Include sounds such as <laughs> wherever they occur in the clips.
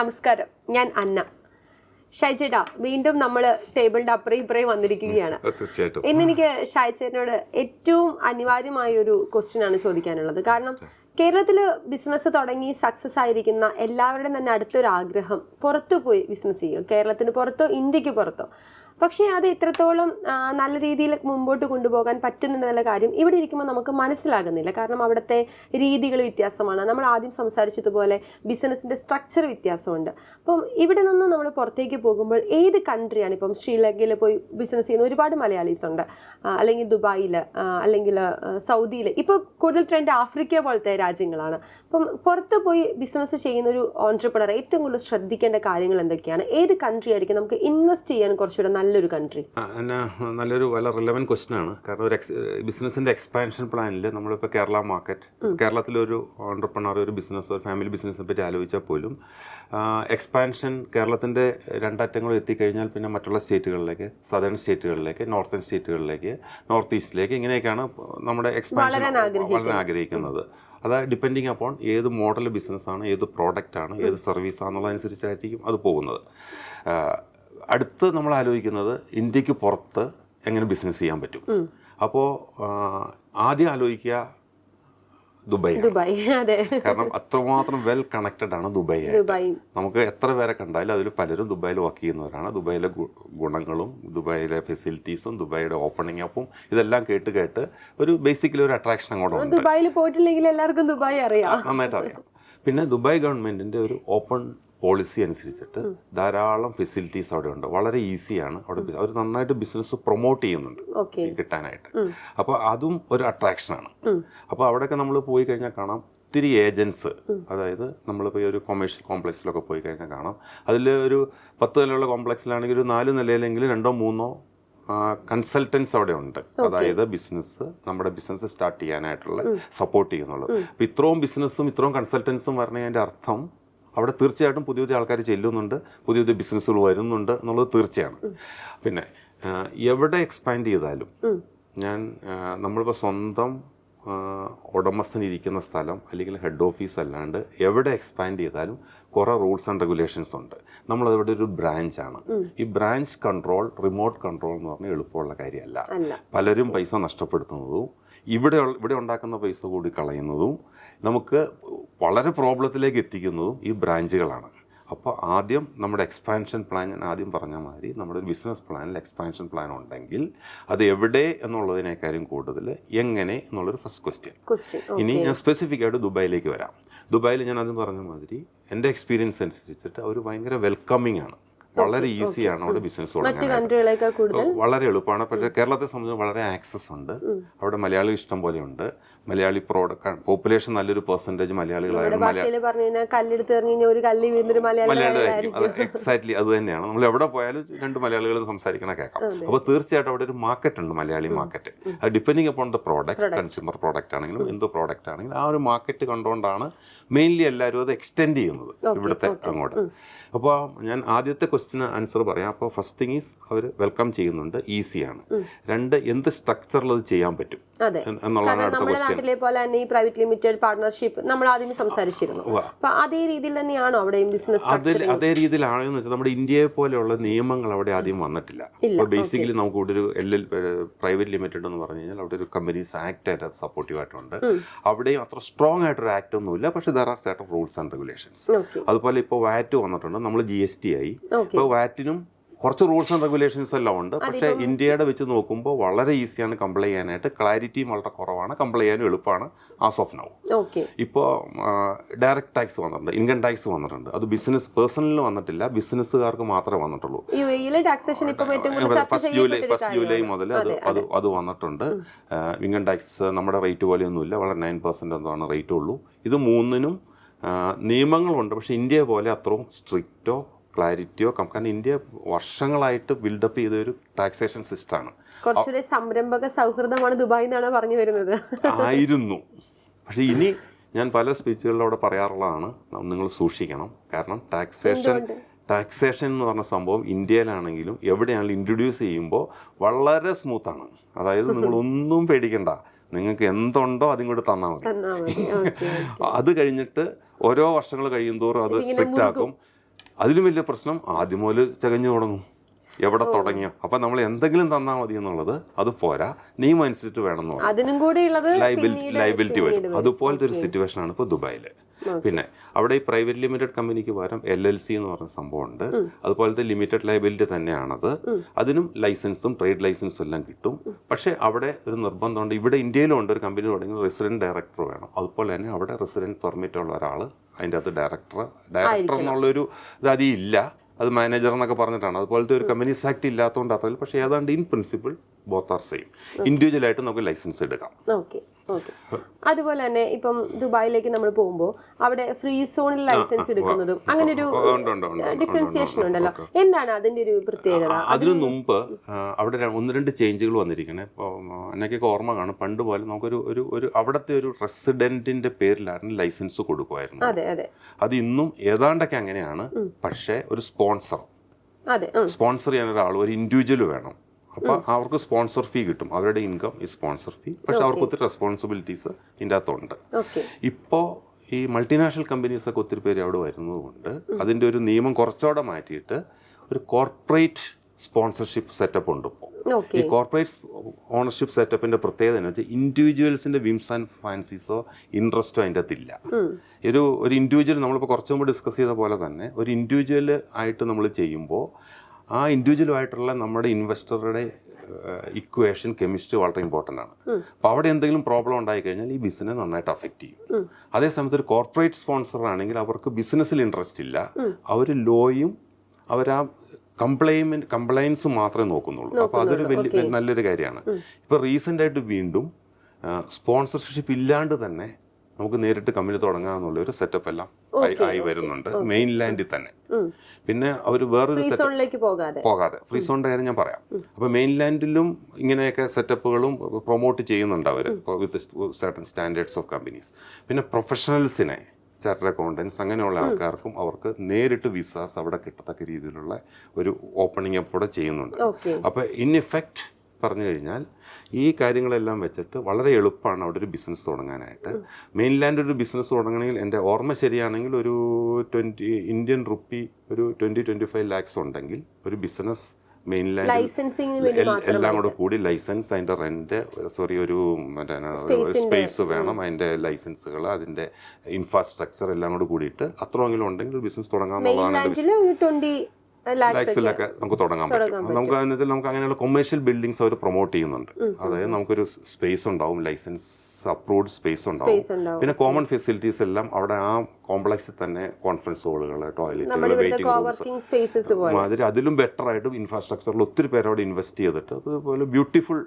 നമസ്കാരം. ഞാൻ അന്ന. ഷൈചേട്ടാ വീണ്ടും നമ്മൾ ടേബിളിന്റെ അപ്പുറം ഇപ്പുറയും വന്നിരിക്കുകയാണ്. തീർച്ചയായിട്ടും. ഇന്ന് എനിക്ക് ഷായ്ചേട്ടനോട് ഏറ്റവും അനിവാര്യമായ ഒരു ക്വസ്റ്റ്യൻ ആണ് ചോദിക്കാനുള്ളത്. കാരണം കേരളത്തിൽ ബിസിനസ് തുടങ്ങി സക്സസ് ആയിരിക്കുന്ന എല്ലാവരുടെയും തന്നെ അടുത്തൊരു ആഗ്രഹം പുറത്തു പോയി ബിസിനസ് ചെയ്യുക. കേരളത്തിന് പുറത്തോ ഇന്ത്യയ്ക്ക് പുറത്തോ. പക്ഷേ അത് എത്രത്തോളം നല്ല രീതിയിൽ മുമ്പോട്ട് കൊണ്ടുപോകാൻ പറ്റുന്നുണ്ടെന്നുള്ള കാര്യം ഇവിടെ ഇരിക്കുമ്പോൾ നമുക്ക് മനസ്സിലാകുന്നില്ല. കാരണം അവിടുത്തെ രീതികൾ വ്യത്യാസമാണ്. നമ്മൾ ആദ്യം സംസാരിച്ചതുപോലെ ബിസിനസ്സിന്റെ സ്ട്രക്ചർ വ്യത്യാസമുണ്ട്. അപ്പം ഇവിടെ നിന്ന് നമ്മൾ പുറത്തേക്ക് പോകുമ്പോൾ ഏത് കൺട്രിയാണ് ഇപ്പം ശ്രീലങ്കയിൽ പോയി ബിസിനസ് ചെയ്യുന്ന ഒരുപാട് മലയാളീസ് ഉണ്ട്. അല്ലെങ്കിൽ ദുബായിൽ അല്ലെങ്കിൽ സൗദിയിൽ. ഇപ്പോൾ കൂടുതൽ ട്രെൻഡ് ആഫ്രിക്ക പോലത്തെ രാജ്യങ്ങളാണ്. അപ്പം പുറത്ത് പോയി ബിസിനസ് ചെയ്യുന്ന ഒരു ഓൺട്രപ്രണർ ഏറ്റവും കൂടുതൽ ശ്രദ്ധിക്കേണ്ട കാര്യങ്ങൾ എന്തൊക്കെയാണ്? ഏത് കൺട്രി ആയിരിക്കും നമുക്ക് ഇൻവെസ്റ്റ് ചെയ്യാൻ കുറച്ചുകൂടെ നല്ലൊരു കൺട്രി നല്ലൊരു വളരെ റിലവന്റ് ക്വസ്റ്റൻ ആണ്. കാരണം ഒരു ബിസിനസിന്റെ എക്സ്പാൻഷൻ പ്ലാനിൽ നമ്മളിപ്പോൾ കേരള മാർക്കറ്റ് കേരളത്തിലൊരു ഓണ്ടർപ്രണർ ഒരു ബിസിനസ് ഒരു ഫാമിലി ബിസിനസ്സിനെ പറ്റി ആലോചിച്ചാൽ പോലും എക്സ്പാൻഷൻ കേരളത്തിന്റെ രണ്ടറ്റങ്ങൾ എത്തിക്കഴിഞ്ഞാൽ പിന്നെ മറ്റുള്ള സ്റ്റേറ്റുകളിലേക്ക് സദേൺ സ്റ്റേറ്റുകളിലേക്ക് നോർത്തേൺ സ്റ്റേറ്റുകളിലേക്ക് നോർത്ത് ഈസ്റ്റിലേക്ക് ഇങ്ങനെയൊക്കെയാണ് നമ്മുടെ എക്സ്പാൻഷൻ. വളരെ ആഗ്രഹിക്കുന്നത്. അത് ഡിപ്പെൻഡിങ് അപ്പോൺ ഏത് മോഡൽ ബിസിനസ്സാണ് ഏത് പ്രോഡക്റ്റാണ് ഏത് സർവീസാണെന്നുള്ളതനുസരിച്ചായിരിക്കും അത് പോകുന്നത്. അടുത്ത് നമ്മൾ ആലോചിക്കുന്നത് ഇന്ത്യയ്ക്ക് പുറത്ത് എങ്ങനെ ബിസിനസ് ചെയ്യാൻ പറ്റും. അപ്പോൾ ആദ്യം ആലോചിക്കുക ദുബായ് ദുബായ് അതെ. കാരണം അത്രമാത്രം വെൽ കണക്റ്റഡ് ആണ് ദുബായ് ആയിട്ട്. ദുബായ്. നമുക്ക് എത്ര പേരെ കണ്ടാലും അതിൽ പലരും ദുബായിൽ വർക്ക് ചെയ്യുന്നവരാണ്. ദുബായിലെ ഗുണങ്ങളും ദുബായിലെ ഫെസിലിറ്റീസും ദുബായിയുടെ ഓപ്പണിംഗ് അപ്പും ഇതെല്ലാം കേട്ട് കേട്ട് ഒരു ബേസിക്കലി ഒരു അട്രാക്ഷൻ അങ്ങോട്ട് ദുബായിൽ പോയിട്ടില്ലെങ്കിൽ എല്ലാവർക്കും ദുബായ് അറിയാം. നന്നായിട്ട് അറിയാം. പിന്നെ ദുബായ് ഗവൺമെന്റിന്റെ ഒരു ഓപ്പൺ പോളിസി അനുസരിച്ചിട്ട് ധാരാളം ഫെസിലിറ്റീസ് അവിടെ ഉണ്ട്. വളരെ ഈസിയാണ് അവിടെ അവർ നന്നായിട്ട് ബിസിനസ് പ്രൊമോട്ട് ചെയ്യുന്നുണ്ട്. കിട്ടാനായിട്ട്. അപ്പോൾ അതും ഒരു അട്രാക്ഷനാണ് അപ്പോൾ അവിടെയൊക്കെ നമ്മൾ പോയി കഴിഞ്ഞാൽ കാണാം ഒത്തിരി ഏജൻസ് അതായത് നമ്മളിപ്പോൾ ഈ ഒരു കൊമേഴ്ഷ്യൽ കോംപ്ലക്സിലൊക്കെ പോയി കഴിഞ്ഞാൽ കാണാം. അതിൽ ഒരു പത്ത് നിലയുള്ള കോംപ്ലക്സിലാണെങ്കിൽ ഒരു നാല് നിലയിലെങ്കിലും രണ്ടോ മൂന്നോ കൺസൾട്ടൻസ് അവിടെ ഉണ്ട്. അതായത് ബിസിനസ് നമ്മുടെ ബിസിനസ് സ്റ്റാർട്ട് ചെയ്യാനായിട്ടുള്ള സപ്പോർട്ട് ചെയ്യുന്നുള്ളത് അപ്പോൾ ഇത്രയും ബിസിനസ്സും ഇത്രയും കൺസൾട്ടൻസും പറഞ്ഞതിന്റെ അർത്ഥം അവിടെ തീർച്ചയായിട്ടും പുതിയ പുതിയ ആൾക്കാർ ചെല്ലുന്നുണ്ട് പുതിയ പുതിയ ബിസിനസ്സുകൾ വരുന്നുണ്ട് എന്നുള്ളത് തീർച്ചയാണ്. പിന്നെ എവിടെ എക്സ്പാൻഡ് ചെയ്താലും ഞാൻ നമ്മളിപ്പോൾ സ്വന്തം ഇരിക്കുന്ന സ്ഥലം അല്ലെങ്കിൽ ഹെഡ് ഓഫീസ് അല്ലാണ്ട് എവിടെ എക്സ്പാൻഡ് ചെയ്താലും കുറേ റൂൾസ് ആൻഡ് റെഗുലേഷൻസ് ഉണ്ട്. നമ്മളതിവിടെ ഒരു ബ്രാഞ്ചാണ് ഈ ബ്രാഞ്ച് കൺട്രോൾ റിമോട്ട് കൺട്രോൾ എന്ന് പറഞ്ഞാൽ എളുപ്പമുള്ള കാര്യമല്ല. പലരും പൈസ നഷ്ടപ്പെടുത്തുന്നതും ഇവിടെ ഇവിടെ ഉണ്ടാക്കുന്ന പൈസ കൂടി കളയുന്നതും നമുക്ക് വളരെ പ്രോബ്ലത്തിലേക്ക് എത്തിക്കുന്നതും ഈ ബ്രാഞ്ചുകളാണ് അപ്പോൾ ആദ്യം നമ്മുടെ എക്സ്പാൻഷൻ പ്ലാൻ ഞാൻ ആദ്യം പറഞ്ഞ മാതിരി നമ്മുടെ ഒരു ബിസിനസ് പ്ലാനിൽ എക്സ്പാൻഷൻ പ്ലാൻ ഉണ്ടെങ്കിൽ അത് എവിടെ എന്നുള്ളതിനേക്കാളും കൂടുതൽ എങ്ങനെ എന്നുള്ളൊരു ഫസ്റ്റ് ക്വസ്റ്റ്യൻ ഇനി ഞാൻ സ്പെസിഫിക് ആയിട്ട് ദുബായിലേക്ക് വരാം. ദുബായിൽ ഞാൻ ആദ്യം പറഞ്ഞ മാതിരി എന്റെ എക്സ്പീരിയൻസ് അനുസരിച്ചിട്ട് അവർ ഭയങ്കര വെൽക്കമിങ് ആണ്. വളരെ ഈസിയാണ് അവിടെ ബിസിനസ് തുടങ്ങാൻ വളരെ എളുപ്പമാണ്. പക്ഷേ കേരളത്തെ സംബന്ധിച്ച് വളരെ ആക്സസ് ഉണ്ട്. അവിടെ മലയാളി ഇഷ്ടം പോലെ ഉണ്ട്. മലയാളി പ്രോഡക്റ്റ് പോപ്പുലേഷൻ നല്ലൊരു പെർസെന്റേജ് മലയാളികളായിരുന്നു മലയാളിയായിരിക്കും അത് എക്സാക്ട്ലി അത് തന്നെയാണ്. നമ്മൾ എവിടെ പോയാലും രണ്ട് മലയാളികൾ സംസാരിക്കണ കേൾക്കാം. അപ്പോൾ തീർച്ചയായിട്ടും അവിടെ ഒരു മാർക്കറ്റ് ഉണ്ട് മലയാളി മാർക്കറ്റ് അത് depending upon the product consumer product ആണെങ്കിലും എന്ത് പ്രോഡക്റ്റ് ആണെങ്കിലും ആ ഒരു മാർക്കറ്റ് കണ്ടുകൊണ്ടാണ് മെയിൻലി എല്ലാവരും അത് എക്സ്റ്റെൻഡ് ചെയ്യുന്നത് ഇവിടുത്തെ അങ്ങോട്ട്. അപ്പോൾ ഞാൻ ആദ്യത്തെ ക്വസ്റ്റിന് ആൻസർ പറയാം. അപ്പോൾ ഫസ്റ്റ് തിങ് ഈസ് അവർ വെൽക്കം ചെയ്യുന്നുണ്ട്. ഈസിയാണ് രണ്ട് എന്ത് സ്ട്രക്ചറിൽ അത് ചെയ്യാൻ പറ്റും? എന്നുള്ളതാണ് അടുത്ത ക്വസ്റ്റ്യൻ നാട്ടിലെ പോലെ തന്നെ ഈ പ്രൈവറ്റ് ലിമിറ്റഡ് പാർട്ണർഷിപ്പ് നമ്മൾ ആദ്യം സംസാരിച്ചിരുന്നു. അപ്പൊ അതേ രീതിയിൽ തന്നെയാണോ അവിടെയും ബിസിനസ് അതേ രീതിയിലാണെന്ന് വെച്ചാൽ നമ്മുടെ ഇന്ത്യയെ പോലെയുള്ള നിയമങ്ങൾ അവിടെ ആദ്യം വന്നിട്ടില്ല. ബേസിക്കലി നമുക്ക് ഇവിടെ ഒരു എൽ എൽ പ്രൈവറ്റ് ലിമിറ്റഡ് എന്ന് പറഞ്ഞു കഴിഞ്ഞാൽ അവിടെ ഒരു കമ്പനീസ് ആക്ട് ആയിട്ട് അത് സപ്പോർട്ടീവ് ആയിട്ടുണ്ട് അവിടെയും അത്ര സ്ട്രോങ് ആയിട്ടൊരു ആക്ട് ഒന്നുമില്ല പക്ഷേ there are certain rules and regulations അതുപോലെ ഇപ്പോൾ വാറ്റ് വന്നിട്ടുണ്ട്. നമ്മൾ ജി എസ് ടി ആയി. ഇപ്പോൾ വാറ്റിനും കുറച്ച് റൂൾസ് ആൻഡ് റെഗുലേഷൻസ് എല്ലാം ഉണ്ട്. പക്ഷേ ഇന്ത്യയുടെ വെച്ച് നോക്കുമ്പോൾ വളരെ ഈസിയാണ് കംപ്ലൈ ചെയ്യാനായിട്ട്. ക്ലാരിറ്റിയും വളരെ കുറവാണ്. കംപ്ലൈ ചെയ്യാനും എളുപ്പമാണ് ആസ് ഓഫ് നൗ ഓക്കെ ഇപ്പോൾ ഡയറക്റ്റ് ടാക്സ് വന്നിട്ടുണ്ട്. ഇൻകം ടാക്സ് വന്നിട്ടുണ്ട്. അത് ബിസിനസ് പേഴ്സണലിന് വന്നിട്ടില്ല. ബിസിനസ്സുകാർക്ക് മാത്രമേ വന്നിട്ടുള്ളൂ. ഫസ്റ്റ് ജൂലൈ ഫസ്റ്റ് ജൂലൈ മുതൽ അത് അത് അത്. വന്നിട്ടുണ്ട്. ഇൻകം ടാക്സ് നമ്മുടെ റേറ്റ് പോലെയൊന്നുമില്ല. വളരെ നയൻ പെർസെന്റ് എന്താണ് റേറ്റ് ഉള്ളൂ. ഇത് മൂന്നിനും നിയമങ്ങളുണ്ട്. പക്ഷേ ഇന്ത്യയെ പോലെ അത്രയും സ്ട്രിക്റ്റോ ക്ലാരിറ്റിയോ കാരണം ഇന്ത്യ വർഷങ്ങളായിട്ട് ബിൽഡപ്പ് ചെയ്ത ഒരു ടാക്സേഷൻ സിസ്റ്റമാണ് കുറച്ചുകൂടി സംരംഭക സൗഹൃദമാണ് ദുബായ് എന്നാണ് പറഞ്ഞു വരുന്നത്. ആയിരുന്നു. പക്ഷേ ഇനി ഞാൻ പല സ്പീച്ചുകളിലൂടെ പറയാറുള്ളതാണ് നിങ്ങൾ സൂക്ഷിക്കണം. കാരണം ടാക്സേഷൻ ടാക്സേഷൻ എന്ന് പറഞ്ഞ സംഭവം ഇന്ത്യയിലാണെങ്കിലും എവിടെയാണെങ്കിലും ഇൻട്രൊഡ്യൂസ് ചെയ്യുമ്പോൾ വളരെ സ്മൂത്താണ് അതായത് നിങ്ങളൊന്നും <laughs> പേടിക്കണ്ട. നിങ്ങൾക്ക് എന്തുണ്ടോ അതും കൂടി തന്നാൽ മതി. അത് കഴിഞ്ഞിട്ട് ഓരോ വർഷങ്ങൾ കഴിയുന്തോറും അത് സ്ട്രിക്റ്റ് ആക്കും. അതിലും വലിയ പ്രശ്നം ആദ്യം മുതൽ ചകഞ്ഞു തുടങ്ങും. എവിടെ തുടങ്ങിയോ? അപ്പൊ നമ്മൾ എന്തെങ്കിലും തന്നാൽ മതി എന്നുള്ളത് അത് പോരാ. നിയമം അനുസരിച്ച് വേണം എന്നുള്ളത് അതിനും കൂടി ഉള്ളത് ലൈബിലിറ്റി ലൈബിലിറ്റി വരും. അതുപോലത്തെ ഒരു സിറ്റുവേഷൻ ആണ് ഇപ്പൊ ദുബായിൽ പിന്നെ അവിടെ ഈ പ്രൈവറ്റ് ലിമിറ്റഡ് കമ്പനിക്ക് പകരം എൽ എൽ സി എന്ന് പറഞ്ഞ സംഭവമുണ്ട്. അതുപോലത്തെ ലിമിറ്റഡ് ലൈബിലിറ്റി തന്നെയാണത്. അതിനും ലൈസൻസും ട്രേഡ് ലൈസൻസും എല്ലാം കിട്ടും. പക്ഷേ അവിടെ ഒരു നിർബന്ധമുണ്ട്. ഇവിടെ ഇന്ത്യയിലും ഉണ്ട് ഒരു കമ്പനി തുടങ്ങി റെസിഡന്റ് ഡയറക്ടർ വേണം. അതുപോലെ തന്നെ അവിടെ റെസിഡന്റ് പെർമിറ്റ് ഉള്ള ഒരാൾ അതിന്റെ അകത്ത് ഡയറക്ടർ ഡയറക്ടർ എന്നുള്ളൊരു ഇത് ഇല്ല അത് മാനേജർ എന്നൊക്കെ പറഞ്ഞിട്ടാണ്. അതുപോലത്തെ ഒരു കമ്പനീസ് ആക്ട് ഇല്ലാത്തതുകൊണ്ട് അത്രയും പക്ഷേ ഏതാണ്ട് in principle both are same individual ആയിട്ട് നമുക്ക് ലൈസൻസ് എടുക്കാം. ഓക്കെ ഓക്കെ അതുപോലെ തന്നെ ഇപ്പം ദുബായിലേക്ക് നമ്മൾ പോകുമ്പോൾ അവിടെ ഫ്രീ സോണിൽ ലൈസൻസ് എടുക്കുന്നതും അങ്ങനെ ഒരു ഡിഫറൻസിയേഷൻ ഉണ്ടല്ലോ. എന്താണ് അതിന്റെ ഒരു പ്രത്യേകത? അതിനു മുമ്പ് അവിടെ ഒന്ന് രണ്ട് ചേഞ്ചുകൾ വന്നിരിക്കണേ. എന്നൊക്കെ ഓർമ്മ കാണും. പണ്ട് പോലെ നമുക്കൊരു ഒരു ഒരു അവിടുത്തെ ഒരു റെസിഡന്റിന്റെ പേരിലാണ് ലൈസൻസ് കൊടുക്കുമായിരുന്നു. അതെ അതെ. അത് ഇന്നും ഏതാണ്ടൊക്കെ അങ്ങനെയാണ്. പക്ഷേ ഒരു സ്പോൺസർ സ്പോൺസർ ചെയ്യാൻ ഒരാൾ ഒരു ഇൻഡിവിജ്വൽ വേണം. അപ്പോൾ അവർക്ക് സ്പോൺസർ ഫീ കിട്ടും. അവരുടെ ഇൻകം ഈ സ്പോൺസർ ഫീ പക്ഷെ അവർക്ക് ഒത്തിരി റെസ്പോൺസിബിലിറ്റീസ് ഇതിന്റെ അകത്തുണ്ട്. ഇപ്പോ ഇപ്പോൾ ഈ മൾട്ടിനാഷണൽ കമ്പനീസ് ഒക്കെ ഒത്തിരി പേര് അവിടെ വരുന്നതുകൊണ്ട് അതിന്റെ ഒരു നിയമം കുറച്ചുകൂടെ മാറ്റിയിട്ട് ഒരു കോർപ്പറേറ്റ് സ്പോൺസർഷിപ്പ് സെറ്റപ്പ് ഉണ്ട് ഇപ്പോൾ ഈ കോർപ്പറേറ്റ് ഓണർഷിപ്പ് സെറ്റപ്പിന്റെ പ്രത്യേകത എന്ന് വെച്ചാൽ ഇൻഡിവിജ്വൽസിന്റെ വിംസ് ആൻഡ് ഫാൻസീസോ ഇൻട്രസ്റ്റോ അതിന്റെ അകത്തില്ല. ഒരു ഒരു ഇൻഡിവിജ്വൽ നമ്മളിപ്പോൾ കുറച്ചും മുമ്പ് ഡിസ്കസ് ചെയ്ത പോലെ തന്നെ ഒരു ഇൻഡിവിജ്വൽ ആയിട്ട് നമ്മൾ ചെയ്യുമ്പോൾ ആ ഇൻഡിവിജ്വലുമായിട്ടുള്ള നമ്മുടെ ഇൻവെസ്റ്ററുടെ ഇക്വേഷൻ കെമിസ്ട്രി വളരെ ഇമ്പോർട്ടന്റ് ആണ്. അപ്പോൾ അവിടെ എന്തെങ്കിലും പ്രോബ്ലം ഉണ്ടായി കഴിഞ്ഞാൽ ഈ ബിസിനസ് നന്നായിട്ട് അഫക്റ്റ് ചെയ്യും. അതേസമയത്ത് ഒരു കോർപ്പറേറ്റ് സ്പോൺസർ ആണെങ്കിൽ അവർക്ക് ബിസിനസ്സിൽ ഇൻട്രസ്റ്റ് ഇല്ല. അവർ ലോയും അവർ ആ കംപ്ലൈൻമെന്റ് കംപ്ലൈൻസ് മാത്രമേ നോക്കുന്നുള്ളൂ. അപ്പോൾ അതൊരു വലിയ നല്ലൊരു കാര്യമാണ്. ഇപ്പോൾ റീസെന്റ് ആയിട്ട് വീണ്ടും സ്പോൺസർഷിപ്പ് ഇല്ലാണ്ട് തന്നെ നമുക്ക് നേരിട്ട് കമ്പനി തുടങ്ങാന്നുള്ള ഒരു സെറ്റപ്പ് എല്ലാം ആയി- വരുന്നുണ്ട്. മെയിൻ ലാൻഡിൽ തന്നെ. പിന്നെ അവർ വേറൊരു പോകാതെ. ഫ്രീ സോണിന്റെ കാര്യം ഞാൻ പറയാം. അപ്പൊ മെയിൻ ലാൻഡിലും ഇങ്ങനെയൊക്കെ സെറ്റപ്പുകളും പ്രൊമോട്ട് ചെയ്യുന്നുണ്ട് അവർ with certain standards of companies പിന്നെ പ്രൊഫഷണൽസിനെ ചാർട്ടർ അക്കൗണ്ടൻസ് അങ്ങനെയുള്ള ആൾക്കാർക്കും അവർക്ക് നേരിട്ട് വിസാസ് അവിടെ കിട്ടത്തക്ക രീതിയിലുള്ള ഒരു ഓപ്പണിംഗ് അപ്പോടെ ചെയ്യുന്നുണ്ട്. അപ്പൊ അപ്പോൾ ഇൻ ഇഫക്റ്റ് പറഞ്ഞു കഴിഞ്ഞാൽ ഈ കാര്യങ്ങളെല്ലാം വെച്ചിട്ട് വളരെ എളുപ്പമാണ് അവിടെ ഒരു ബിസിനസ് തുടങ്ങാനായിട്ട്. മെയിൻലാൻഡ് ഒരു ബിസിനസ് തുടങ്ങണമെങ്കിൽ എന്റെ ഓർമ്മ ശരിയാണെങ്കിൽ ഒരു ട്വന്റി ഇന്ത്യൻ റുപ്പി ഒരു ട്വന്റി ട്വന്റി ഫൈവ് ലാക്സ് ഉണ്ടെങ്കിൽ ഒരു ബിസിനസ് മെയിൻലാൻഡ് എല്ലാം കൂടെ കൂടി ലൈസൻസ് അതിന്റെ റെന്റ് സോറി ഒരു മറ്റേ സ്പേസ് വേണം അതിന്റെ ലൈസൻസുകൾ അതിന്റെ ഇൻഫ്രാസ്ട്രക്ചർ എല്ലാം കൂടെ കൂടിയിട്ട് അത്രയെങ്കിലും ഉണ്ടെങ്കിൽ ബിസിനസ് തുടങ്ങാമെന്നുള്ളതാണ് ലാക്സിലൊക്കെ നമുക്ക് തുടങ്ങാൻ പറ്റും. നമുക്ക് അതിനകത്ത് നമുക്ക് അങ്ങനെയുള്ള കൊമേഴ്ഷ്യൽ ബിൽഡിങ്സ് അവർ പ്രൊമോട്ട് ചെയ്യുന്നുണ്ട്. അതായത് നമുക്കൊരു സ്പേസ് ഉണ്ടാവും ലൈസൻസ് അപ്രൂവ്ഡ് സ്പേസ് ഉണ്ടാവും. പിന്നെ കോമൺ ഫെസിലിറ്റീസ് എല്ലാം അവിടെ ആ കോംപ്ലക്സിൽ തന്നെ കോൺഫറൻസ് ഹോളുകൾ ടോയ്ലറ്റുകൾ വെയിറ്റിംഗ് മാതിരി അതിലും ബെറ്റർ ആയിട്ടും ഇൻഫ്രാസ്ട്രക്ചറിൽ ഒത്തിരി പേര് അവിടെ ഇൻവെസ്റ്റ് ചെയ്തിട്ട് അതുപോലെ ബ്യൂട്ടിഫുൾ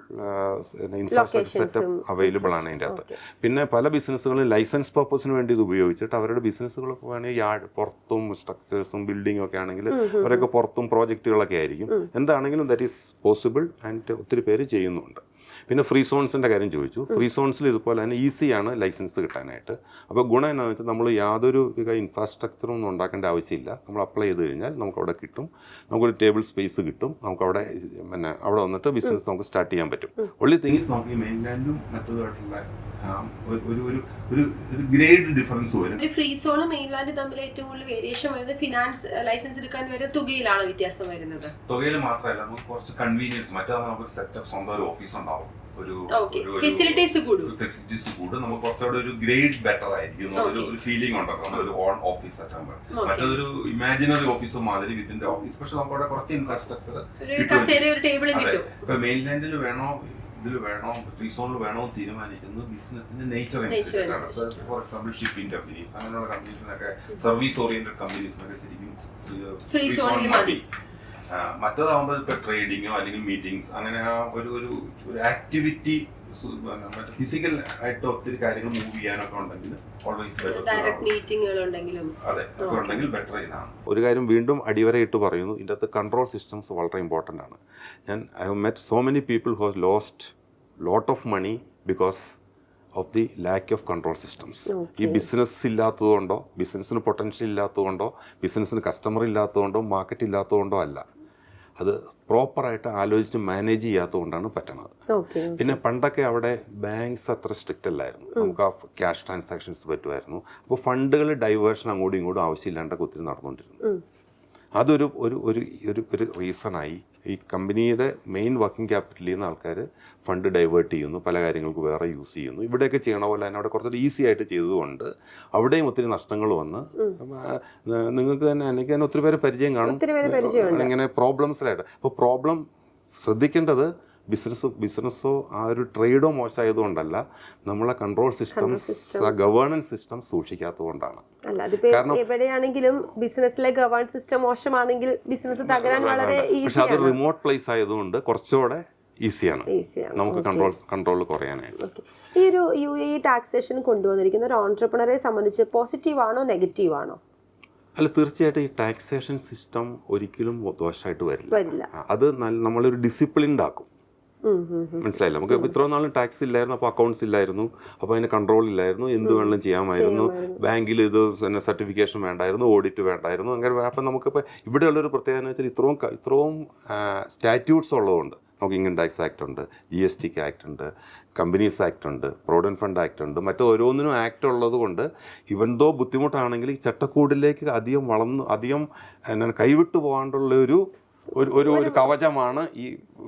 ഇൻഫ്രാസ്ട്രക്ചർ സെറ്റപ്പ് അവൈലബിൾ ആണ് അതിന്റെ അകത്ത്. പിന്നെ പല ബിസിനസ്സുകളും ലൈസൻസ് പർപ്പസിന് വേണ്ടി ഇത് ഉപയോഗിച്ചിട്ട് അവരുടെ ബിസിനസ്സുകളൊക്കെ വേണമെങ്കിൽ യാർഡ് പുറത്തും സ്ട്രക്ചേഴ്സും ബിൽഡിംഗ് ഒക്കെ ആണെങ്കിൽ അവരൊക്കെ പുറത്തും പ്രോജക്റ്റുകളൊക്കെ ആയിരിക്കും. എന്താണെങ്കിലും ദാറ്റ് ഈസ് പോസിബിൾ ആൻഡ് ഒത്തിരി പേര് ചെയ്യുന്നുണ്ട്. പിന്നെ ഫ്രീ സോൺസിന്റെ കാര്യം ചോദിച്ചു. ഫ്രീ സോൺസിൽ ഇതുപോലെ തന്നെ ഈസിയാണ് ലൈസൻസ് കിട്ടാനായിട്ട്. അപ്പോൾ ഗുണം എന്താണെന്ന് വെച്ചാൽ നമ്മൾ യാതൊരു ഇൻഫ്രാസ്ട്രക്ചറും ഒന്നും ഉണ്ടാക്കേണ്ട ആവശ്യമില്ല. നമ്മൾ അപ്ലൈ ചെയ്ത് കഴിഞ്ഞാൽ നമുക്ക് അവിടെ കിട്ടും. നമുക്കൊരു ടേബിൾ സ്പേസ് കിട്ടും. നമുക്ക് അവിടെ പിന്നെ അവിടെ വന്നിട്ട് ബിസിനസ് നമുക്ക് സ്റ്റാർട്ട് ചെയ്യാൻ പറ്റും. ഒള്ളി തിങ്സ് നമുക്ക് ഈ മെയിൻലാൻഡും ആ, ഒരു ഒരു ഒരു ഗ്രേഡ് ഡിഫറൻസ് വരും. ഫ്രീസോണും ഫ്രീ സോണും മെയിൻലാൻഡ് തമ്മിൽ ഏറ്റവും കൂടുതൽ വേരിയേഷൻ വരുന്നത് ഫിനാൻസ് ലൈസൻസ് എടുക്കാൻ വരെ തുകയിലാണ് വ്യത്യാസം വരുന്നത്. തുകയിൽ മാത്രമല്ല നമുക്ക് കുറച്ച് കൺവീനിയൻസ് മറ്റേ നമുക്ക് സെറ്റപ്പ് സ്വന്തം ഒരു ഓഫീസ് ഉണ്ടാവും. ഒരു ഫെസിലിറ്റീസ് കൂടും. ഫെസിലിറ്റീസ് കൂടും. നമുക്ക് കുറച്ചുകൂടെ ഒരു ഗ്രേഡ് ബെറ്റർ ആയിരിക്കും. ഒരു ഒരു ഫീലിംഗ് ഉണ്ടാകും നമ്മൾ ഒരു ഓൺ ഓഫീസ് ആയിട്ടാകുമ്പോൾ മറ്റൊരു ഇമാജിനറി ഓഫീസ് മാതിരി വിത്തിന്റെ ഓഫീസ് പക്ഷെ നമുക്ക് അവിടെ കുറച്ച് ഇൻഫ്രാസ്ട്രക്ചർ ഇപ്പൊ മെയിൻലാൻഡിൽ വേണോ? ഇതിൽ വേണോ ഫ്രീ സോണിൽ വേണോ തീരുമാനിക്കുന്നത് ബിസിനസിന്റെ നേച്ചർ അനുസരിച്ചിട്ടാണ് അനുസരിച്ച്. ഫോർ എക്സാമ്പിൾ ഷിപ്പിംഗ് കമ്പനീസ് അങ്ങനെയുള്ള കമ്പനീസിനൊക്കെ സർവീസ് ഓറിയന്റഡ് കമ്പനീസിനൊക്കെ ശരിക്കും ഫ്രീ സോണിൽ മതി. മറ്റേതാവുമ്പോൾ ഇപ്പൊ ട്രേഡിങ്ങോ അല്ലെങ്കിൽ മീറ്റിംഗ്സ് അങ്ങനെ ആ ഒരു ഒരു ആക്ടിവിറ്റി മറ്റേ ഫിസിക്കൽ ആയിട്ട് ഒത്തിരി കാര്യങ്ങൾ മൂവ് ചെയ്യാനൊക്കെ ഉണ്ടെങ്കിൽ ഓൾവേസ് ഡയറക്റ്റ് മീറ്റിംഗുകൾ ഉണ്ടെങ്കിലും അതെ അതൊക്കെ ബെറ്റർ ഇതാണ്. ഒരു കാര്യം വീണ്ടും അടിവരയിട്ട് പറയുന്നു ഇതിന്റെ അകത്ത് കൺട്രോൾ സിസ്റ്റംസ് വളരെ ഇമ്പോർട്ടന്റ് ആണ്. ഞാൻ I have met so many people who lost lot of money because of the lack of control systems ഈ ബിസിനസ് ഇല്ലാത്തതുകൊണ്ടോ ബിസിനസ്സിന് പൊട്ടൻഷ്യൽ ഇല്ലാത്തതുകൊണ്ടോ ബിസിനസ്സിന് കസ്റ്റമർ ഇല്ലാത്തതുകൊണ്ടോ മാർക്കറ്റ് ഇല്ലാത്തതുകൊണ്ടോ അല്ല. അത് പ്രോപ്പറായിട്ട് ആലോചിച്ച് മാനേജ് ചെയ്യാത്തതുകൊണ്ടാണ് പറ്റണത്. പിന്നെ പണ്ടൊക്കെ അവിടെ ബാങ്ക്സ് അത്ര സ്ട്രിക്റ്റ് അല്ലായിരുന്നു. നമുക്ക് ആ ക്യാഷ് ട്രാൻസാക്ഷൻസ് പറ്റുമായിരുന്നു. അപ്പോൾ ഫണ്ടുകൾ ഡൈവേർഷൻ അങ്ങോട്ടും ഇങ്ങോട്ടും ആവശ്യമില്ലാണ്ടൊക്കെ ഒത്തിരി നടന്നുകൊണ്ടിരുന്നു. അതൊരു ഒരു ഒരു ഒരു ഒരു റീസണായി ഈ കമ്പനിയുടെ മെയിൻ വർക്കിംഗ് ക്യാപിറ്റലിൽ നിന്ന് ആൾക്കാർ ഫണ്ട് ഡൈവേർട്ട് ചെയ്യുന്നു പല കാര്യങ്ങൾക്ക് വേറെ യൂസ് ചെയ്യുന്നു. ഇവിടെയൊക്കെ ചെയ്യണ പോലെ തന്നെ അവിടെ കുറച്ചുകൂടി ഈസി ആയിട്ട് ചെയ്തതുകൊണ്ട് അവിടെയും ഒത്തിരി നഷ്ടങ്ങൾ വന്ന് നിങ്ങൾക്ക് തന്നെ എനിക്ക് തന്നെ ഒത്തിരി പേര് പരിചയം കാണും. ഇങ്ങനെ പ്രോബ്ലംസിലായിട്ട് അപ്പോൾ പ്രോബ്ലം ശ്രദ്ധിക്കേണ്ടത് ബിസിനസ് ബിസിനസ്സോ ആ ഒരു ട്രേഡോ മോശമായതുകൊണ്ടല്ല നമ്മളെ കൺട്രോൾ സിസ്റ്റംസ് ഗവേണൻസ് സിസ്റ്റം സൂക്ഷിക്കാത്തതുകൊണ്ടാണ്. എവിടെയാണെങ്കിലും ബിസിനസ്സിലെ സിസ്റ്റം മോശമാണെങ്കിൽ ബിസിനസ് തകരാൻ വളരെ പക്ഷെ അത് റിമോട്ട് പ്ലേസ് ആയതുകൊണ്ട് കുറച്ചുകൂടെ ഈസിയാണ് നമുക്ക് കൺട്രോൾ കൺട്രോൾ കുറയാനായിട്ട്. ഈ ഒരു യു എ ടാക്സേഷൻ കൊണ്ടുവന്നിരിക്കുന്ന ഒരു ഓൺട്രപ്രണറെ സംബന്ധിച്ച് പോസിറ്റീവ് ആണോ നെഗറ്റീവ് ആണോ? അല്ല തീർച്ചയായിട്ടും ഈ ടാക്സേഷൻ സിസ്റ്റം ഒരിക്കലും ദോഷമായിട്ട് വരില്ല. അത് നമ്മളൊരു ഡിസിപ്ലിൻഡ് ആക്കും. മനസ്സിലായില്ല. നമുക്ക് ഇത്ര നാളും ടാക്സ് ഇല്ലായിരുന്നു അപ്പോൾ അക്കൗണ്ട്സ് ഇല്ലായിരുന്നു അപ്പോൾ അതിന് കൺട്രോൾ ഇല്ലായിരുന്നു എന്ത് വേണമെങ്കിലും ചെയ്യാമായിരുന്നു. ബാങ്കിൽ ഇത് പിന്നെ സർട്ടിഫിക്കേഷൻ വേണ്ടായിരുന്നു ഓഡിറ്റ് വേണ്ടായിരുന്നു അങ്ങനെ അപ്പം നമുക്കിപ്പോൾ ഇവിടെയുള്ളൊരു പ്രത്യേകത എന്ന് വെച്ചാൽ ഇത്രയും ഇത്രയും സ്റ്റാറ്റ്യൂട്ട്സ് ഉള്ളതുകൊണ്ട് നമുക്ക് ഇൻകം ടാക്സ് ആക്ട് ഉണ്ട് ജി എസ് ടിക്ക് ആക്ട് ഉണ്ട് കമ്പനീസ് ആക്ട് ഉണ്ട് പ്രോവിഡന്റ് ഫണ്ട് ആക്ട് ഉണ്ട് മറ്റു ഓരോന്നിനും ആക്ട് ഉള്ളത് കൊണ്ട് ഇവന്തോ ബുദ്ധിമുട്ടാണെങ്കിൽ ഈ ചട്ടക്കൂടിലേക്ക് അധികം വളർന്ന് അധികം കൈവിട്ടു പോകാണ്ടുള്ള ഒരു ഒരു ഒരു ഒരു കവചമാണ് ഈ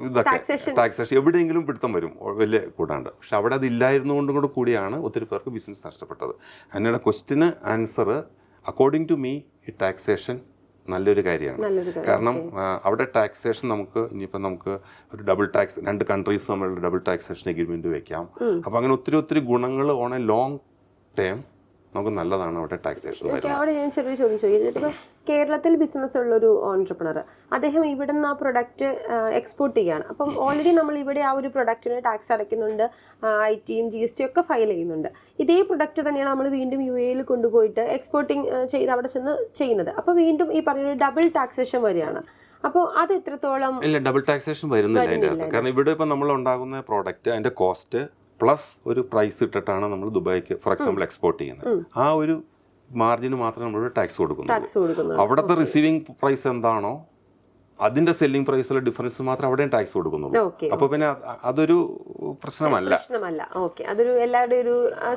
ഇതൊക്കെ. ടാക്സേഷൻ എവിടെയെങ്കിലും പിടുത്തം വരും. വലിയ കൂടാണ്ട്. പക്ഷെ അവിടെ അത് ഇല്ലായിരുന്നുകൊണ്ടും കൂടെ കൂടിയാണ് ഒത്തിരി പേർക്ക് ബിസിനസ് നഷ്ടപ്പെട്ടത്. അതിനുള്ള ക്വസ്റ്റിന് ആൻസർ അക്കോർഡിംഗ് ടു മീ ഈ ടാക്സേഷൻ നല്ലൊരു കാര്യമാണ്. കാരണം അവിടെ ടാക്സേഷൻ നമുക്ക് ഇനിയിപ്പോൾ നമുക്ക് ഒരു ഡബിൾ ടാക്സ് രണ്ട് കൺട്രീസ് തമ്മിലുള്ള ഡബിൾ ടാക്സേഷൻ എഗ്രിമെന്റ് വെക്കാം. അപ്പോൾ അങ്ങനെ ഒത്തിരി ഒത്തിരി ഗുണങ്ങൾ ഓൺ എ ലോങ് ടേം നമുക്ക് നല്ലതാണ് അവിടെ ടാക്സേഷൻ അവിടെ ഞാൻ ചെറിയൊരു ചോദ്യം ചോദിച്ചു ഇപ്പം കേരളത്തിൽ ബിസിനസ് ഉള്ള ഒരു ഓൺടർപ്രണർ അദ്ദേഹം ഇവിടെ നിന്ന് ആ പ്രൊഡക്റ്റ് എക്സ്പോർട്ട് ചെയ്യാണ് അപ്പം ഓൾറെഡി നമ്മൾ ഇവിടെ ആ ഒരു പ്രൊഡക്റ്റിന് ടാക്സ് അടയ്ക്കുന്നുണ്ട്. ഐ ടിയും ജി എസ് ടി ഒക്കെ ഫയൽ ചെയ്യുന്നുണ്ട്. ഇതേ പ്രൊഡക്റ്റ് തന്നെയാണ് നമ്മൾ വീണ്ടും യു എയിൽ കൊണ്ടുപോയിട്ട് എക്സ്പോർട്ടിങ് ചെയ്ത് അവിടെ ചെന്ന് ചെയ്യുന്നത്. അപ്പോൾ വീണ്ടും ഈ പറഞ്ഞ ഡബിൾ ടാക്സേഷൻ വരികയാണ്. അപ്പോൾ അത് എത്രത്തോളം ഇല്ല ഡബിൾ ടാക്സേഷൻ വരുന്നില്ല അതിന്റെ അകത്ത് കാരണം ഇവിടെ ഇപ്പം നമ്മൾ ഉണ്ടാകുന്ന പ്രോഡക്റ്റ് അതിന്റെ കോസ്റ്റ് പ്ലസ് ഒരു പ്രൈസ് ഇട്ടിട്ടാണ് നമ്മൾ ദുബായിക്ക് ഫോർ എക്സാമ്പിൾ എക്സ്പോർട്ട് ചെയ്യുന്നത്. ആ ഒരു മാർജിന് മാത്രം നമ്മൾ ടാക്സ് കൊടുക്കുന്നു അവിടുത്തെ റിസീവിങ് പ്രൈസ് എന്താണോ അതിന്റെ സെല്ലിംഗ് പ്രൈസിലെ ഡിഫറൻസ് മാത്രമേ അവിടെയും ടാക്സ് കൊടുക്കുന്നുള്ളൂ. അപ്പൊ പിന്നെ അതൊരു പ്രശ്നമല്ല. പ്രശ്നമല്ല. ഓക്കെ അതൊരു ഒരു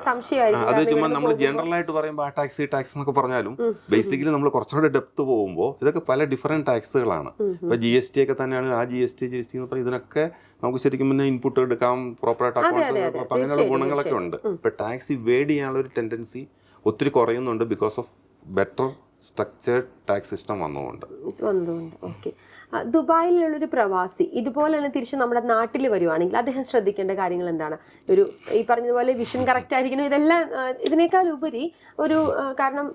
സംശയമായിരിക്കും. അത് ചുമ്മാ നമ്മൾ ജനറൽ ആയിട്ട് പറയുമ്പോൾ ആ ടാക്സ് ഈ ടാക്സ് എന്നൊക്കെ പറഞ്ഞാലും ബേസിക്കലി നമ്മൾ കുറച്ചുകൂടെ ഡെപ്ത് പോകുമ്പോൾ ഇതൊക്കെ പല ഡിഫറെന്റ് ടാക്സുകളാണ് ഇപ്പൊ ജി എസ് ടി ഒക്കെ തന്നെയാണ് ആ G S T G S T എന്ന് പറഞ്ഞാൽ ഇതിനൊക്കെ നമുക്ക് ശരിക്കും പിന്നെ ഇൻപുട്ട് എടുക്കാം പ്രോപ്പറായിട്ട് അക്കൗണ്ട്സ്. അങ്ങനെയുള്ള ഗുണങ്ങളൊക്കെ ഉണ്ട്. ഇപ്പൊ ടാക്സ് ഇവേഡ് ചെയ്യാനുള്ള ഒരു ടെൻഡൻസി ഒത്തിരി കുറയുന്നുണ്ട് because of better structured tax system വന്നതുകൊണ്ട്. വന്നതുകൊണ്ട് ഓക്കെ ദുബായിലുള്ളൊരു പ്രവാസി ഇതുപോലെ തന്നെ തിരിച്ച് നമ്മുടെ നാട്ടിൽ വരുവാണെങ്കിൽ അദ്ദേഹം ശ്രദ്ധിക്കേണ്ട കാര്യങ്ങൾ എന്താണ്? ഒരു ഈ പറഞ്ഞതുപോലെ വിഷൻ കറക്റ്റ് ആയിരിക്കണം ഇതെല്ലാം ഇതിനേക്കാൾ ഉപരി ഒരു കാരണം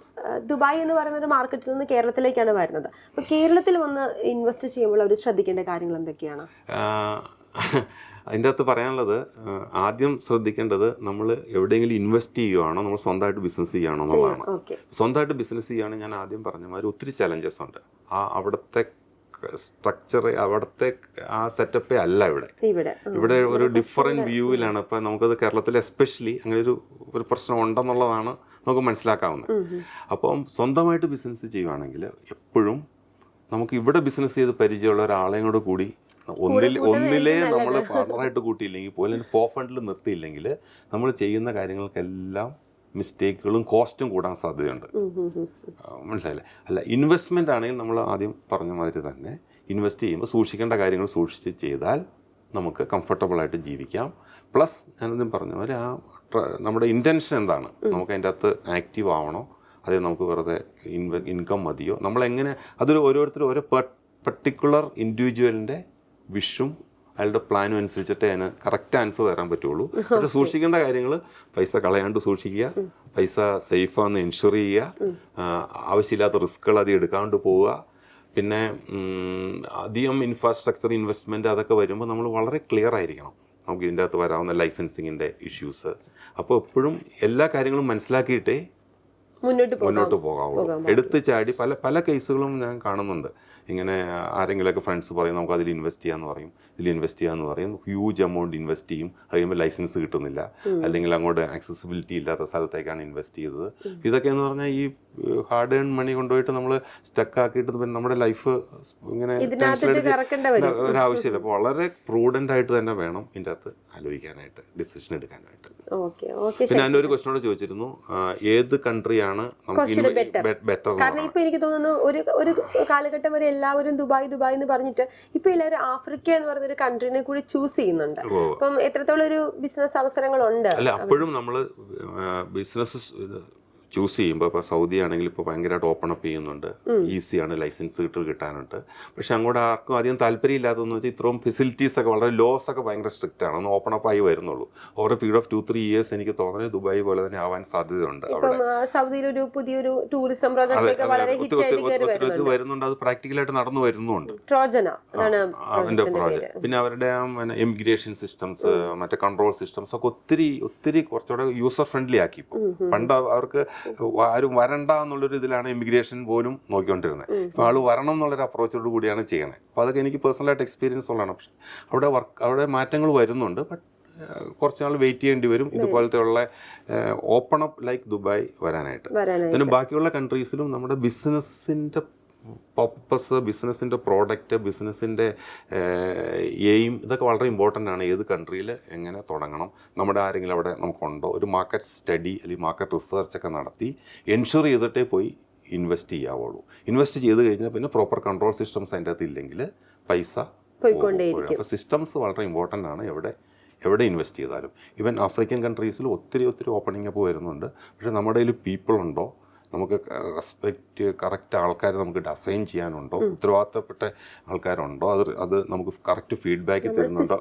ദുബായ് എന്ന് പറയുന്ന ഒരു മാർക്കറ്റിൽ നിന്ന് കേരളത്തിലേക്കാണ് വരുന്നത്. അപ്പോൾ കേരളത്തിൽ വന്ന് ഇൻവെസ്റ്റ് ചെയ്യുമ്പോൾ അവർ ശ്രദ്ധിക്കേണ്ട കാര്യങ്ങൾ എന്തൊക്കെയാണ്? അതിന്റെ അകത്ത് പറയാനുള്ളത് ആദ്യം ശ്രദ്ധിക്കേണ്ടത് നമ്മൾ എവിടെയെങ്കിലും ഇൻവെസ്റ്റ് ചെയ്യുകയാണോ നമ്മൾ സ്വന്തമായിട്ട് ബിസിനസ് ചെയ്യുകയാണോ എന്നുള്ളതാണ്. സ്വന്തമായിട്ട് ബിസിനസ് ചെയ്യുകയാണെങ്കിൽ ഞാൻ ആദ്യം പറഞ്ഞ മാതിരി ഒത്തിരി ചലഞ്ചസ് ഉണ്ട്. ആ അവിടുത്തെ സ്ട്രക്ചർ അവിടുത്തെ ആ സെറ്റപ്പേ അല്ല ഇവിടെ. ഇവിടെ ഒരു ഡിഫറെന്റ് വ്യൂവിലാണ് ഇപ്പം നമുക്കത് കേരളത്തിൽ എസ്പെഷ്യലി അങ്ങനെ ഒരു ഒരു പ്രശ്നം ഉണ്ടെന്നുള്ളതാണ് നമുക്ക് മനസ്സിലാക്കാവുന്നത്. അപ്പം സ്വന്തമായിട്ട് ബിസിനസ് ചെയ്യുകയാണെങ്കിൽ എപ്പോഴും നമുക്ക് ഇവിടെ ബിസിനസ് ചെയ്ത് പരിചയമുള്ള ഒരാളെയും കൂടെ കൂടി ഒന്നിൽ ഒന്നിലെ നമ്മൾ പാർട്ണറായിട്ട് കൂട്ടിയില്ലെങ്കിൽ പോലും ഫോ ഫണ്ടിൽ നിർത്തിയില്ലെങ്കിൽ നമ്മൾ ചെയ്യുന്ന കാര്യങ്ങൾക്കെല്ലാം മിസ്റ്റേക്കുകളും കോസ്റ്റും കൂടാൻ സാധ്യതയുണ്ട്. മനസ്സിലായില്ലേ? അല്ല ഇൻവെസ്റ്റ്മെന്റ് ആണെങ്കിൽ നമ്മൾ ആദ്യം പറഞ്ഞ മാതിരി തന്നെ ഇൻവെസ്റ്റ് ചെയ്യുമ്പോൾ സൂക്ഷിക്കേണ്ട കാര്യങ്ങൾ സൂക്ഷിച്ച് ചെയ്താൽ നമുക്ക് കംഫർട്ടബിളായിട്ട് ജീവിക്കാം. പ്ലസ് ഞാനതും പറഞ്ഞ പോലെ ആ നമ്മുടെ ഇന്റൻഷൻ എന്താണ്? നമുക്ക് അതിന്റെ അകത്ത് ആക്റ്റീവ് ആവണോ? അതേ നമുക്ക് വെറുതെ ഇൻവെ ഇൻകം മതിയോ? നമ്മളെങ്ങനെ അതൊരു ഓരോരുത്തരും ഓരോ പെർട്ടിക്കുലർ ഇൻഡിവിജ്വലിന്റെ വിഷും അയാളുടെ പ്ലാനും അനുസരിച്ചിട്ടേ അതിന് കറക്റ്റ് ആൻസർ തരാൻ പറ്റുള്ളൂ. പക്ഷെ സൂക്ഷിക്കേണ്ട കാര്യങ്ങൾ പൈസ കളയാണ്ട് സൂക്ഷിക്കുക പൈസ സേഫാന്ന് എൻഷുർ ചെയ്യുക ആവശ്യമില്ലാത്ത റിസ്ക്കുകൾ അധികം എടുക്കാണ്ട് പോവുക. പിന്നെ അധികം ഇൻഫ്രാസ്ട്രക്ചർ ഇൻവെസ്റ്റ്മെന്റ് അതൊക്കെ വരുമ്പോൾ നമ്മൾ വളരെ ക്ലിയർ ആയിരിക്കണം. നമുക്ക് ഇതിന്റെ അകത്ത് വരാവുന്ന ലൈസൻസിങ്ങിന്റെ ഇഷ്യൂസ് അപ്പോൾ എപ്പോഴും എല്ലാ കാര്യങ്ങളും മനസ്സിലാക്കിയിട്ടേ മുന്നോട്ട് പോകാം. മുന്നോട്ട് പോകാവുള്ളൂ. എടുത്തു ചാടി പല പല കേസുകളും ഞാൻ കാണുന്നുണ്ട്. ഇങ്ങനെ ആരെങ്കിലുമൊക്കെ ഫ്രണ്ട്സ് പറയും നമുക്ക് അതിൽ ഇൻവെസ്റ്റ് ചെയ്യാന്ന് പറയും ഇതിൽ ഇൻവെസ്റ്റ് ചെയ്യാന്ന് പറയും. ഹ്യൂജ് എമൗണ്ട് ഇൻവെസ്റ്റ് ചെയ്യും. അത് കഴിയുമ്പോൾ ലൈസൻസ് കിട്ടുന്നില്ല. അല്ലെങ്കിൽ അങ്ങോട്ട് ആക്സസിബിലിറ്റി ഇല്ലാത്ത സ്ഥലത്തേക്കാണ് ഇൻവെസ്റ്റ് ചെയ്തത്. ഇതൊക്കെ എന്ന് പറഞ്ഞാൽ ഈ ഹാർഡ് ഏൺ മണി കൊണ്ടുപോയിട്ട് നമ്മൾ സ്റ്റക്ക് ആക്കിയിട്ട് പിന്നെ നമ്മുടെ ലൈഫ് ഇങ്ങനെ ഒരാവശ്യമില്ല ഒരു ആവശ്യമില്ല. അപ്പോൾ വളരെ പ്രൂഡന്റ് ആയിട്ട് തന്നെ വേണം ഇതിന്റെ അകത്ത് ആലോചിക്കാനായിട്ട് ഡിസിഷൻ എടുക്കാനായിട്ട്. പിന്നെ അതിന്റെ ഒരു ക്വസ്റ്റനോട് ചോദിച്ചിരുന്നു. ഏത് കൺട്രിയാണ് ബെറ്റർ കാരണം ഇപ്പൊ എനിക്ക് തോന്നുന്നു ഒരു ഒരു കാലഘട്ടം വരെ എല്ലാവരും ദുബായ് ദുബായ് എന്ന് പറഞ്ഞിട്ട് ഇപ്പൊ എല്ലാവരും ആഫ്രിക്ക എന്ന് പറയുന്ന ഒരു കൺട്രീനെ കൂടി ചൂസ് ചെയ്യുന്നുണ്ട്. അപ്പം എത്രത്തോളം ഒരു ബിസിനസ് അവസരങ്ങളുണ്ട്? അല്ല അപ്പോഴും നമ്മൾ ബിസിനസ് ചൂസ് ചെയ്യുമ്പോൾ ഇപ്പോൾ സൗദി ആണെങ്കിൽ ഇപ്പോൾ ഭയങ്കരമായിട്ട് ഓപ്പൺ അപ്പ് ചെയ്യുന്നുണ്ട്. ഈസിയാണ് ലൈസൻസ് കിട്ടൽ കിട്ടാനുണ്ട്. പക്ഷെ അങ്ങോട്ട് ആർക്കും അധികം താല്പര്യമില്ലാത്തതെന്ന് വെച്ചാൽ ഇത്രയും ഫെസിലിറ്റീസ് ഒക്കെ വളരെ ലോസ് ഒക്കെ ഭയങ്കര സ്ട്രിക്റ്റ് ആണ്. ഒന്ന് ഓപ്പൺ അപ്പ് ആയി വരുന്നുള്ളൂ. ഓരോ period of two three years എനിക്ക് തോന്നുന്നത് ദുബായ് പോലെ തന്നെ ആവാൻ സാധ്യതയുണ്ട് അവിടെ. ആ, സൗദിയിലൊരു പുതിയൊരു ടൂറിസം പ്രോജക്റ്റ് വരുന്നുണ്ട്. അത് പ്രാക്ടിക്കലായിട്ട് നടന്നു വരുന്നുണ്ട്. ട്രോജന അതിന്റെ പ്രോജക്റ്റ് പിന്നെ അവരുടെ ഇമിഗ്രേഷൻ സിസ്റ്റംസ് മറ്റേ കൺട്രോൾ സിസ്റ്റംസ് ഒക്കെ ഒത്തിരി ഒത്തിരി കുറച്ചുകൂടെ യൂസർ ഫ്രണ്ട്ലി ആക്കി പണ്ട് അവർക്ക് ആരും വരണ്ട എന്നുള്ളൊരു ഇതിലാണ് ഇമിഗ്രേഷൻ പോലും നോക്കിക്കൊണ്ടിരുന്നത്. ഇപ്പോൾ ആൾ വരണം എന്നുള്ളൊരു അപ്രോച്ചോട് കൂടിയാണ് ചെയ്യണത് അപ്പോൾ അതൊക്കെ എനിക്ക് പേഴ്സണലായിട്ട് എക്സ്പീരിയൻസ് ഉള്ളതാണ്. പക്ഷെ അവിടെ വർക്ക് അവിടെ മാറ്റങ്ങൾ വരുന്നുണ്ട് ബട്ട് കുറച്ച് നാൾ വെയിറ്റ് ചെയ്യേണ്ടി വരും. ഇതുപോലത്തെ ഉള്ള ഓപ്പൺ അപ്പ് ലൈക്ക് ദുബായ് വരാനായിട്ട്. വരാനായി പിന്നെ ബാക്കിയുള്ള കൺട്രീസിലും നമ്മുടെ ബിസിനസ്സിന്റെ പർപ്പസ് ബിസിനസ്സിന്റെ പ്രോഡക്റ്റ് ബിസിനസ്സിന്റെ എയിം ഇതൊക്കെ വളരെ ഇമ്പോർട്ടന്റ് ആണ്. ഏത് കൺട്രിയിൽ എങ്ങനെ തുടങ്ങണം? നമ്മുടെ ആരെങ്കിലും അവിടെ നമുക്കുണ്ടോ? ഒരു മാർക്കറ്റ് സ്റ്റഡി അല്ലെങ്കിൽ മാർക്കറ്റ് റിസർച്ച് ഒക്കെ നടത്തി എൻഷുർ ചെയ്തിട്ടേ പോയി ഇൻവെസ്റ്റ് ചെയ്യാവുള്ളൂ. ഇൻവെസ്റ്റ് ചെയ്ത് കഴിഞ്ഞാൽ പിന്നെ പ്രോപ്പർ കൺട്രോൾ സിസ്റ്റംസ് അതിന്റെ അകത്ത് ഇല്ലെങ്കിൽ പൈസ. അപ്പോൾ സിസ്റ്റംസ് വളരെ ഇമ്പോർട്ടന്റ് ആണ് എവിടെ എവിടെ ഇൻവെസ്റ്റ് ചെയ്താലും. ഈവൻ ആഫ്രിക്കൻ കൺട്രീസിൽ ഒത്തിരി ഒത്തിരി ഓപ്പണിംഗ് അപ്പ് വരുന്നുണ്ട്. പക്ഷേ നമ്മുടെ കയ്യിൽ പീപ്പിൾ ഉണ്ടോ? നമുക്ക് റെസ്പെക്റ്റ് കറക്റ്റ് ആൾക്കാരെ നമുക്ക് അസൈൻ ചെയ്യാനുണ്ടോ? ഉത്തരവാദിത്തപ്പെട്ട ആൾക്കാരുണ്ടോ? അത് അത് നമുക്ക് കറക്റ്റ് ഫീഡ്ബാക്ക് തരുന്നുണ്ടോ?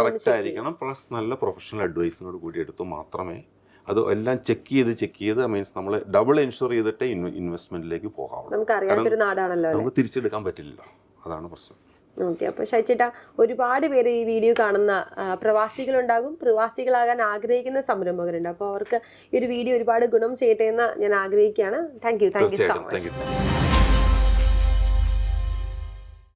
കറക്റ്റ് ആയിരിക്കണം. പ്ലസ് നല്ല പ്രൊഫഷണൽ അഡ്വൈസിനോട് കൂടി എടുത്ത് മാത്രമേ അത് എല്ലാം ചെക്ക് ചെയ്ത് ചെക്ക് ചെയ്ത് മീൻസ് നമ്മൾ ഡബിൾ ഇൻഷുർ ചെയ്തിട്ട് ഇൻവെസ്റ്റ്മെന്റിലേക്ക് പോകാവുള്ളൂ. നമുക്ക് തിരിച്ചെടുക്കാൻ പറ്റില്ലല്ലോ. അതാണ് പ്രശ്നം. ഓക്കെ അപ്പോൾ ഷൈച്ചേട്ടാ ഒരുപാട് പേര് ഈ വീഡിയോ കാണുന്ന പ്രവാസികളുണ്ടാകും. പ്രവാസികളാകാൻ ആഗ്രഹിക്കുന്ന സംരംഭകരുണ്ട്. അപ്പോൾ അവർക്ക് ഈ ഒരു വീഡിയോ ഒരുപാട് ഗുണം ചെയ്യട്ടെ എന്ന് ഞാൻ ആഗ്രഹിക്കുകയാണ്. Thank you thank you so much